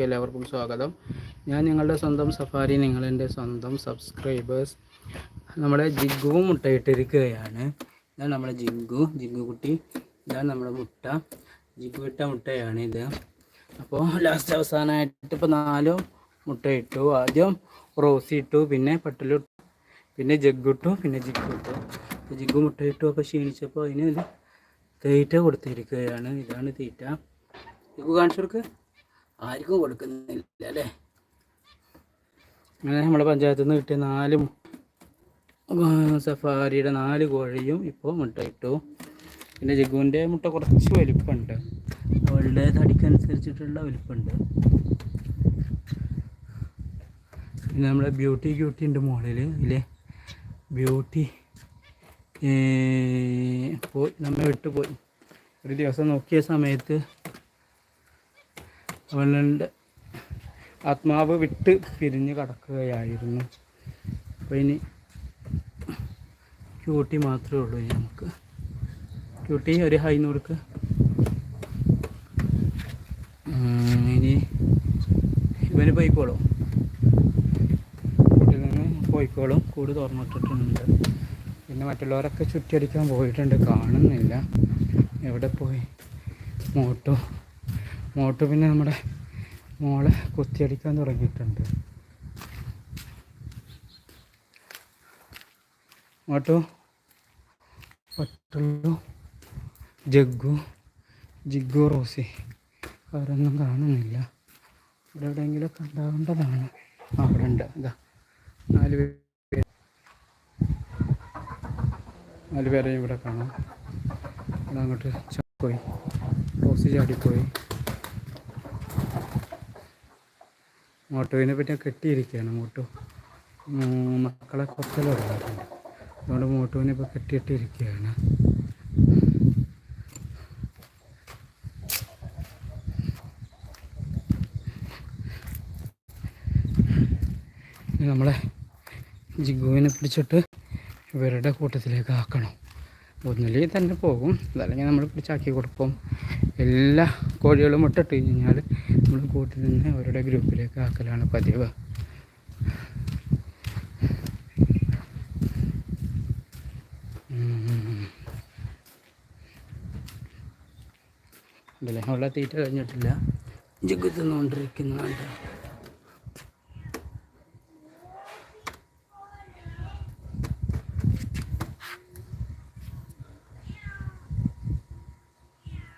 വീഡിയോയിലേക്ക് എല്ലാവർക്കും സ്വാഗതം. ഞാൻ നിങ്ങളുടെ സ്വന്തം സഫാരി നിങ്ങളെന്റെ സ്വന്തം സബ്സ്ക്രൈബേഴ്സ് നമ്മുടെ ജിഗുവും മുട്ടയിട്ടിരിക്കുകയാണ്. ഇതാണ് നമ്മുടെ ജിഗു ജിഗു കുട്ടി. ഇതാണ് നമ്മുടെ മുട്ട. ജിഗു ഇട്ട മുട്ടയാണ് ഇത്. അപ്പോൾ ലാസ്റ്റ് അവസാനമായിട്ട് ഇപ്പോൾ നാലോ മുട്ട ഇട്ടു ആദ്യം റോസി ഇട്ടു പിന്നെ പട്ടലു ഇട്ടു പിന്നെ ജഗ്ഗു ഇട്ടു പിന്നെ ജിഗ്ഗു ഇട്ടു. അപ്പോൾ ജിഗു മുട്ട ഇട്ടു അപ്പോൾ ക്ഷീണിച്ചപ്പോൾ അതിന് തീറ്റ കൊടുത്തിരിക്കുകയാണ്. ഇതാണ് തീറ്റ. കാണിച്ചു കൊടുക്ക്. ആർക്കും കൊടുക്കുന്നില്ല അല്ലേ? അങ്ങനെ നമ്മുടെ പഞ്ചായത്തിൽ നിന്ന് കിട്ടിയ നാലും സഫാരിയുടെ നാല് കോഴിയും ഇപ്പോൾ മുട്ട ഇട്ടു പിന്നെ ജഗുവിന്റെ മുട്ട കുറച്ച് വലിപ്പമുണ്ട്. അവളുടെ തടിക്കനുസരിച്ചിട്ടുള്ള വലിപ്പമുണ്ട്. പിന്നെ നമ്മുടെ ബ്യൂട്ടി ക്യൂട്ടി ഉണ്ട് മുകളിൽ ഇല്ലേ? ബ്യൂട്ടി പോയി നമ്മെ വിട്ടുപോയി. ഒരു ദിവസം നോക്കിയ സമയത്ത് അവളുടെ ആത്മാവ് വിട്ട് പിരിഞ്ഞ് കടക്കുകയായിരുന്നു. അപ്പോൾ ഇനി ക്യൂട്ടി മാത്രമേ ഉള്ളൂ ഇനി നമുക്ക്. ക്യൂട്ടി ഒരു ഹൈ നോർക്ക് ഇനി ഇവന് പോയിക്കോളും. കൂട്ടിൽ നിന്ന് പോയിക്കോളും. കൂട് തുറന്നിട്ടിട്ടുണ്ട് പിന്നെ മറ്റുള്ളവരൊക്കെ ചുറ്റിയടിക്കാൻ പോയിട്ടുണ്ട്. കാണുന്നില്ല. എവിടെ പോയി? മോട്ടു. മോട്ടു പിന്നെ നമ്മുടെ മോളെ കുത്തിയടിക്കാൻ തുടങ്ങിയിട്ടുണ്ട്. മോട്ടു. പട്ടുള്ളു ജഗ്ഗു ജിഗ്ഗു റോസി. അവരൊന്നും കാണുന്നില്ല. ഇവിടെ എവിടെയെങ്കിലുമൊക്കെ ഉണ്ടാവേണ്ടതാണ്. ആ അവിടെ ഉണ്ട്. ഇതാ. നാല് പേര്. നാല് പേരെയും ഇവിടെ കാണാം. ഇവിടെ അങ്ങോട്ട് ചാടിപ്പോയി. റോസി ചാടിപ്പോയി. മോട്ടോവിനെ പറ്റി കെട്ടിയിരിക്കുകയാണ് മോട്ടോ. മക്കളെ കുറച്ചെല്ലാം അതുകൊണ്ട് മോട്ടോവിനെ ഇപ്പോൾ കെട്ടിയിട്ടിരിക്കുകയാണ്. നമ്മളെ ജിഗുവിനെ പിടിച്ചിട്ട് ഇവരുടെ കൂട്ടത്തിലേക്ക് ആക്കണം. ഒന്നിലേ തന്നെ പോകും. അതല്ലെങ്കിൽ നമ്മൾ പിടിച്ചാക്കി കൊടുക്കും. എല്ലാ കോഴികളും മുട്ടിട്ട് കഴിഞ്ഞാൽ നമ്മൾ കൂട്ടിൽ നിന്ന് അവരുടെ ഗ്രൂപ്പിലേക്ക് ആക്കലാണ് പതിവ് ഉള്ള തീറ്റ കഴിഞ്ഞിട്ടില്ല ജഗ് തിന്നുകൊണ്ടിരിക്കുന്നുണ്ട്